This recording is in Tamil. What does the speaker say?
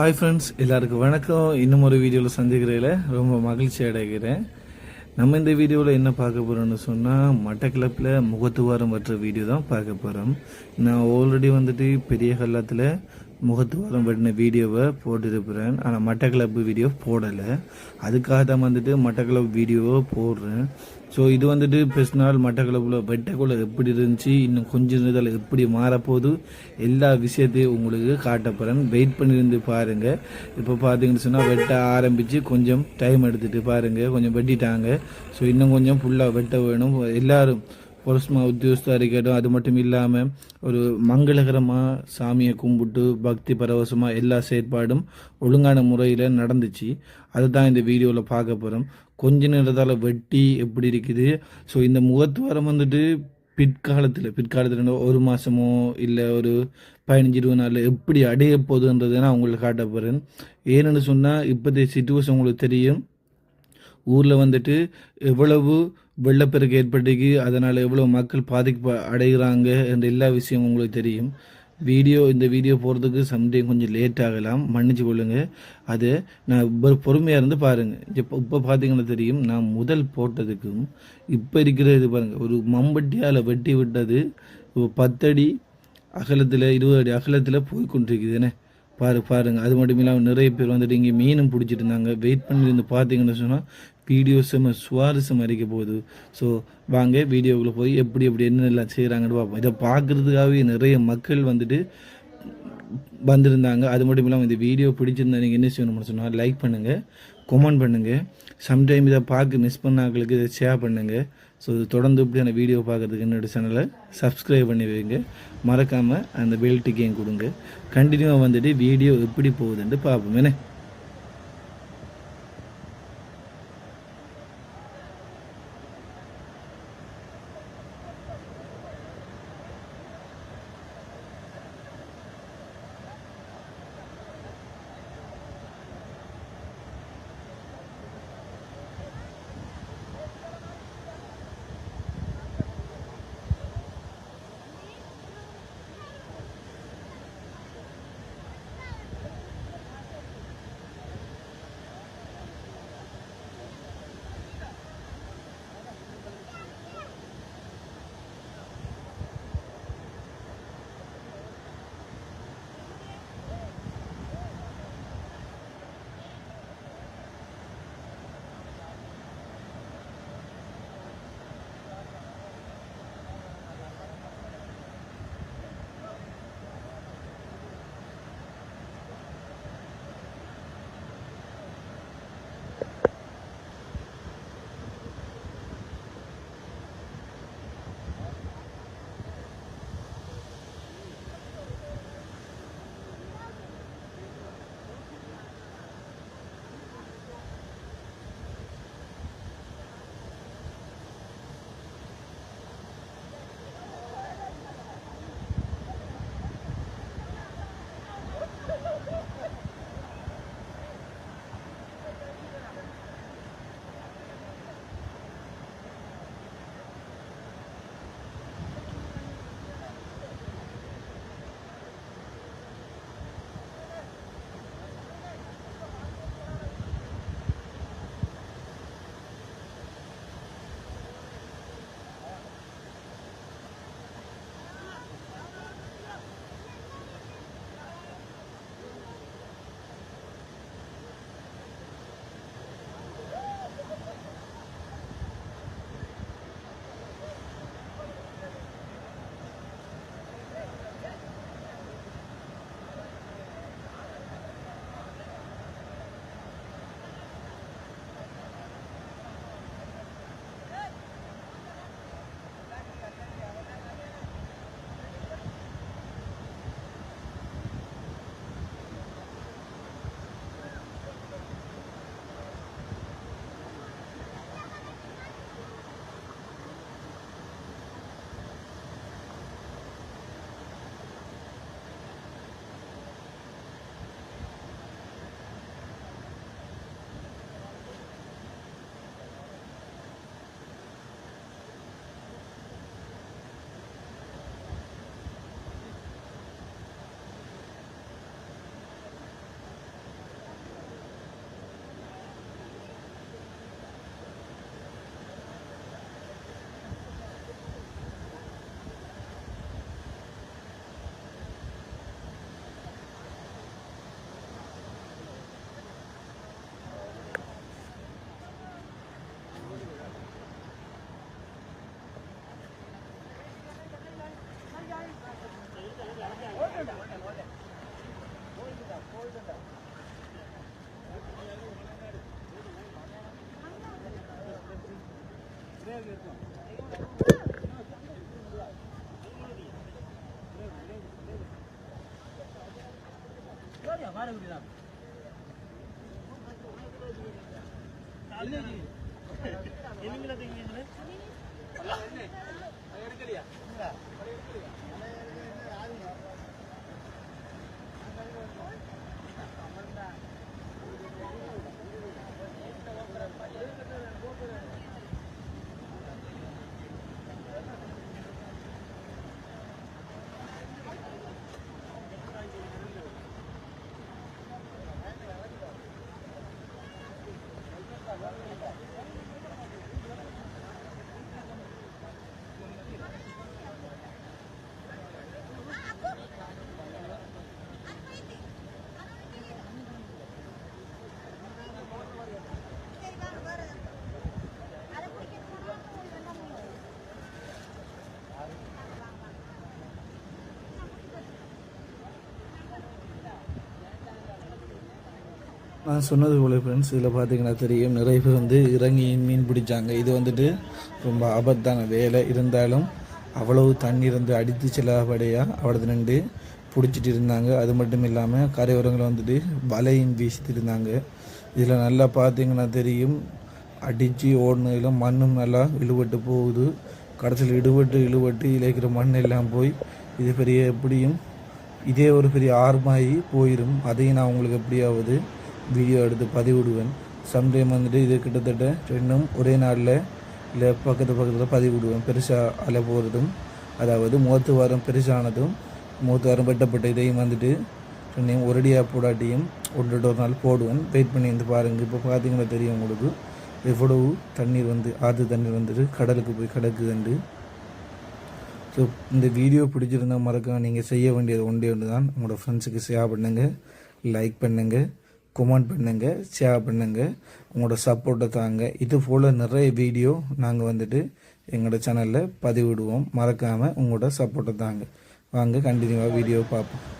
ஹாய் ஃப்ரெண்ட்ஸ் எல்லாருக்கும் வணக்கம். இன்னும் ஒரு வீடியோவில் சந்திக்கிறதுல ரொம்ப மகிழ்ச்சி அடைகிறேன். நம்ம இந்த வீடியோவில் என்ன பார்க்க போகிறோம்னு சொன்னால் மட்டக்கிளப்பில் முகத்துவாரம் வற்ற வீடியோ தான் பார்க்க போகிறோம் நான் ஆல்ரெடி வந்துட்டு பெரிய கல்லத்தில் முகத்துவாரம் வெட்டின வீடியோவை போட்டிருக்கிறேன். ஆனால் மட்டக்கிளப்பு வீடியோ போடலை. அதுக்காக தான் வந்துட்டு மட்டக்கிளப்பு வீடியோவை போடுறேன். ஸோ இது வந்துட்டு பெஸ்ட் மட்டக்களப்பில் வெட்டக்குள்ள எப்படி இருந்துச்சு இன்னும் கொஞ்சம் நேரத்தில் எப்படி மாறப்போகுது எல்லா விஷயத்தையும் உங்களுக்கு காட்டப்போகிறேன் வெயிட் பண்ணியிருந்து பாருங்கள் இப்போ பார்த்தீங்கன்னு சொன்னால் வெட்ட ஆரம்பித்து கொஞ்சம் டைம் எடுத்துகிட்டு பாருங்கள் கொஞ்சம் வெட்டிட்டாங்க. ஸோ இன்னும் கொஞ்சம் ஃபுல்லாக வெட்ட வேணும். எல்லாரும் பொலிஸ்மா உத்தியோகஸ்தா இருக்கட்டும் அது மட்டும் இல்லாமல் ஒரு மங்களகரமாக சாமியை கும்பிட்டு பக்தி பரவசமாக எல்லா செயற்பாடும் ஒழுங்கான முறையில் நடந்துச்சு. அதுதான் இந்த வீடியோவில் பார்க்க போகிறோம் கொஞ்ச நேரத்தால் வெட்டி எப்படி இருக்குது? ஸோ இந்த முகத்துவாரம் வந்துட்டு பிற்காலத்தில் பிற்காலத்தில் ஒரு மாதமோ இல்லை ஒரு பதினஞ்சு இருபது நாளில் எப்படி அடைய போகுதுன்றதை நான் உங்களுக்கு காட்ட போகிறேன் ஏன்னு சொன்னால் இப்போதைய சுச்சுவேஷன் உங்களுக்கு தெரியும். ஊரில் வந்துட்டு எவ்வளவு வெள்ளப்பெருக்கு ஏற்பட்டிருக்கு அதனால் எவ்வளோ மக்கள் பாதிப்பு அடைகிறாங்க என்ற எல்லா விஷயமும் உங்களுக்கு தெரியும். வீடியோ இந்த வீடியோ போகிறதுக்கு சம்டைம் கொஞ்சம் லேட் ஆகலாம். மன்னிச்சு கொள்ளுங்கள் அது நான் பொறுமையாக இருந்து பாருங்கள் இப்போ இப்போ பார்த்தீங்கன்னா தெரியும் நான் முதல் போட்டதுக்கும் இப்போ இருக்கிற இது பாருங்கள் ஒரு மம்பட்டியால் வெட்டி விட்டது இப்போ பத்தடி அகலத்தில் இருபது அடி அகலத்தில் போய் கொண்டிருக்குதுன்னு. பாரு பாருங்க. அது மட்டும் இல்லாமல் நிறைய பேர் வந்துட்டு இங்கே மீனும் பிடிச்சிட்டு இருந்தாங்க. வெயிட் பண்ணியிருந்து பார்த்தீங்கன்னு சொன்னால் வீடியோ செம்ம சுவாரஸ்யம் அடிக்க போகுது. ஸோ வாங்க வீடியோவில் போய் எப்படி எப்படி என்னெல்லாம் செய்கிறாங்கன்னு பார்ப்போம். இதை பார்க்குறதுக்காகவே நிறைய மக்கள் வந்துட்டு வந்திருந்தாங்க. அது மட்டும் இல்லாமல் இந்த வீடியோ பிடிச்சிருந்தா நீங்கள் என்ன செய்யணும்னு சொன்னால் லைக் பண்ணுங்கள் கமெண்ட் பண்ணுங்கள் சம்டைம் இதை பார்க்க மிஸ் பண்ணாக்களுக்கு இதை ஷேர் பண்ணுங்கள் ஸோ இது தொடர்ந்து இப்படியான வீடியோ பார்க்கறதுக்கு என்னோடய சேனலை சப்ஸ்கிரைப் பண்ணி வைங்க. மறக்காமல் அந்த பெல் டிக்கையும் கொடுங்க. கண்டினியூவாக வந்துட்டு வீடியோ எப்படி போகுதுன்ட்டு பார்ப்போம். என்ன? ఎనిమిది ఎనిమిది நான் சொன்னது போல ஃப்ரெண்ட்ஸ் இதில் பார்த்தீங்கன்னா தெரியும் நிறைய பேர் வந்து இறங்கி மீன் பிடிச்சாங்க. இது வந்துட்டு ரொம்ப ஆபத்தான வேலை. இருந்தாலும் அவ்வளவு தண்ணி இருந்து அடித்து செல்லாபடியாக அவ்வளவு நின்று பிடிச்சிட்டு இருந்தாங்க. அது மட்டும் இல்லாமல் கரையோரங்களை வந்துட்டு வலையும் வீசிட்டு இருந்தாங்க. இதில் நல்லா பார்த்தீங்கன்னா தெரியும் அடித்து ஓடினதில் மண்ணும் நல்லா இழுபட்டு போகுது. கடைசியில் இடுபட்டு இழுபட்டு இழைக்கிற மண் எல்லாம் போய் இது பெரிய எப்படியும் இதே ஒரு பெரிய ஆர்மாயி போயிடும் அதையும் நான் உங்களுக்கு எப்படியாவது வீடியோ எடுத்து பதிவிடுவேன். சம்டைம் வந்துட்டு இது கிட்டத்தட்ட ரெண்டும் ஒரே நாளில் இல்லை பக்கத்து பக்கத்தில் பதிவிடுவேன். பெருசாக அலை போகிறதும் அதாவது மூத்து வாரம் பெருசானதும் மூத்து வாரம் வெட்டப்பட்ட இதையும் வந்துட்டு ரெண்டையும் ஒரடியாக போடாட்டியும் ஒன்று ஒரு நாள் போடுவேன். வெயிட் பண்ணி வந்து பாருங்கள் இப்போ பார்த்தீங்கன்னா தெரியும் உங்களுக்கு. எவ்வளவு தண்ணீர் வந்து ஆற்று தண்ணீர் வந்துட்டு கடலுக்கு போய் கிடக்குதுண்டு ஸோ இந்த வீடியோ பிடிச்சிருந்தா மறக்காம நீங்கள் செய்ய வேண்டியது ஒன்றே ஒன்று தான் உங்களோட ஃப்ரெண்ட்ஸுக்கு ஷேர் பண்ணுங்கள் லைக் பண்ணுங்கள் கமெண்ட் பண்ணுங்கள் ஷேர் பண்ணுங்கள் உங்களோட சப்போர்ட்டை தாங்க. இது போல் நிறைய வீடியோ நாங்கள் வந்துட்டு எங்களோட சேனலில் பதிவிடுவோம். மறக்காமல் உங்களோட சப்போர்ட்டை தாங்க. வாங்க கண்டினியூவாக வீடியோ பார்ப்போம்.